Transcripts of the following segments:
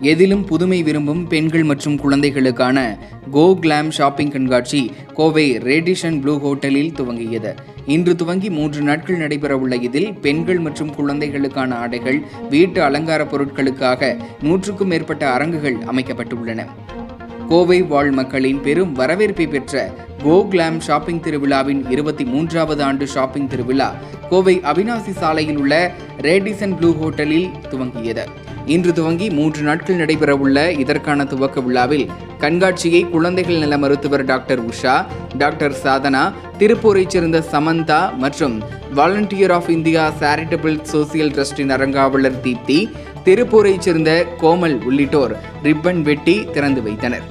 எதிலும் புதுமை விரும்பும் பெண்கள் மற்றும் குழந்தைகளுக்கான கோ கிளாம் ஷாப்பிங் கண்காட்சி கோவை ரேடிஷன் ப்ளூ ஹோட்டலில் துவங்கியது. இன்று துவங்கி மூன்று நாட்கள் நடைபெறவுள்ள இதில் பெண்கள் மற்றும் குழந்தைகளுக்கான ஆடைகள் வீட்டு அலங்கார பொருட்களுக்காக நூற்றுக்கும் மேற்பட்ட அரங்குகள் அமைக்கப்பட்டுள்ளன. கோவை வாழ் மக்களின் பெரும் வரவேற்பை பெற்ற கோ கிளாம் ஷாப்பிங் திருவிழாவின் இருபத்தி மூன்றாவது ஆண்டு ஷாப்பிங் திருவிழா கோவை அவினாசி சாலையில் உள்ள ரேடிசன் ப்ளூ ஹோட்டலில் துவங்கியது. இன்று துவங்கி மூன்று நாட்கள் நடைபெறவுள்ள இதற்கான துவக்க விழாவில் கண்காட்சியை குழந்தைகள் நல மருத்துவர் டாக்டர் உஷா டாக்டர் சாதனா திருப்பூரைச் சேர்ந்த சமந்தா மற்றும் volunteer of India charitable social ட்ரஸ்டின் அரங்காவலர் தீப்தி திருப்பூரைச் சேர்ந்த கோமல் உள்ளிட்டோர் ரிப்பன் வெட்டி திறந்து வைத்தனர்.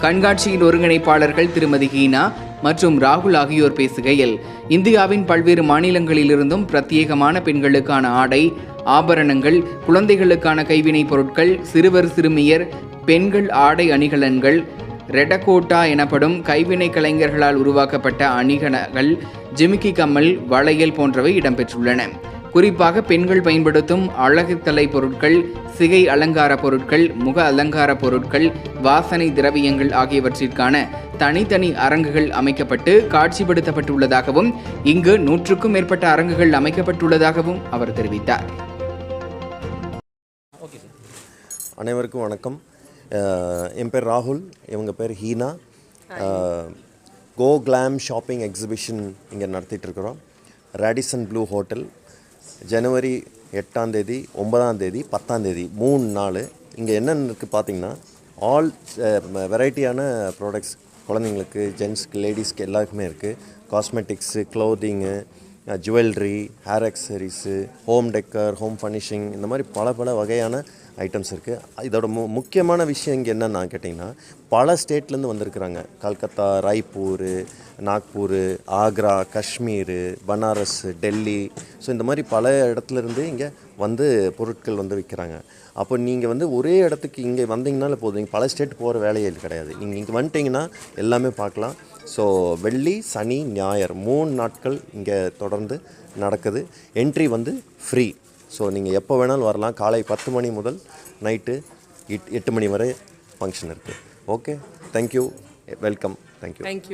கண்காட்சியின் ஒருங்கிணைப்பாளர்கள் திருமதி ஹீனா மற்றும் ராகுல் ஆகியோர் பேசுகையில் இந்தியாவின் பல்வேறு மாநிலங்களிலிருந்தும் பிரத்யேகமான பெண்களுக்கான ஆடை ஆபரணங்கள் குழந்தைகளுக்கான கைவினைப் பொருட்கள் சிறுவர் சிறுமியர் பெண்கள் ஆடை அணிகலன்கள் ரெடகோட்டா எனப்படும் கைவினை கலைஞர்களால் உருவாக்கப்பட்ட அணிகலன்கள் ஜிமிக்கி கம்மல் வளையல் போன்றவை இடம்பெற்றுள்ளன. குறிப்பாக பெண்கள் பயன்படுத்தும் அழகுக்கலை பொருட்கள் சிகை அலங்கார பொருட்கள் முக அலங்கார பொருட்கள் வாசனை திரவியங்கள் ஆகியவற்றிற்கான தனித்தனி அரங்குகள் அமைக்கப்பட்டு காட்சிப்படுத்தப்பட்டுள்ளதாகவும் இங்கு நூற்றுக்கும் மேற்பட்ட அரங்குகள் அமைக்கப்பட்டுள்ளதாகவும் அவர் தெரிவித்தார். அனைவருக்கும் வணக்கம். என் பேர் ராகுல் இவங்க பேர் Heena. Go glam shopping exhibition இங்கே நடத்திட்டு இருக்கிறோம். Radisson Blu hotel. ஜனவரி எட்டாம் தேதி ஒன்பதாம் தேதி பத்தாம் தேதி மூணு நாள். இங்கே என்னென்ன இருக்குது பார்த்தீங்கன்னா ஆல் வெரைட்டியான ப்ராடக்ட்ஸ் குழந்தைங்களுக்கு ஜென்ஸ்க்கு லேடிஸ்க்கு எல்லாருக்குமே இருக்குது cosmetics clothing jewellery hair accessories home decor home furnishing இந்த மாதிரி பல பல வகையான ஐட்டம்ஸ் இருக்குது இதோட மு முக்கியமான விஷயம் இங்கே என்னென்னு கேட்டிங்கன்னா பல ஸ்டேட்லேருந்து வந்திருக்கிறாங்க. கல்கத்தா ராய்ப்பூர் நாக்பூர் ஆக்ரா காஷ்மீர் பனாரஸ் டெல்லி. ஸோ இந்த மாதிரி பல இடத்துலேருந்து இங்கே வந்து பொருட்கள் வந்து விற்கிறாங்க அப்போ நீங்கள் வந்து ஒரே இடத்துக்கு இங்கே வந்தீங்கனால போதும். நீங்கள் பல ஸ்டேட் போகிற வேலையே கிடையாது. நீங்கள் இங்கே வந்துட்டிங்கன்னா எல்லாமே பார்க்கலாம். ஸோ வெள்ளி சனி ஞாயிறு மூணு நாட்கள் இங்கே தொடர்ந்து நடக்குது. என்ட்ரி வந்து ஃப்ரீ ஸோ நீங்கள் எப்போ வேணாலும் வரலாம். காலை பத்து மணி முதல் நைட்டு எட் எட்டு மணி வரை ஃபங்க்ஷன் இருக்குது okay thank you welcome thank you thank you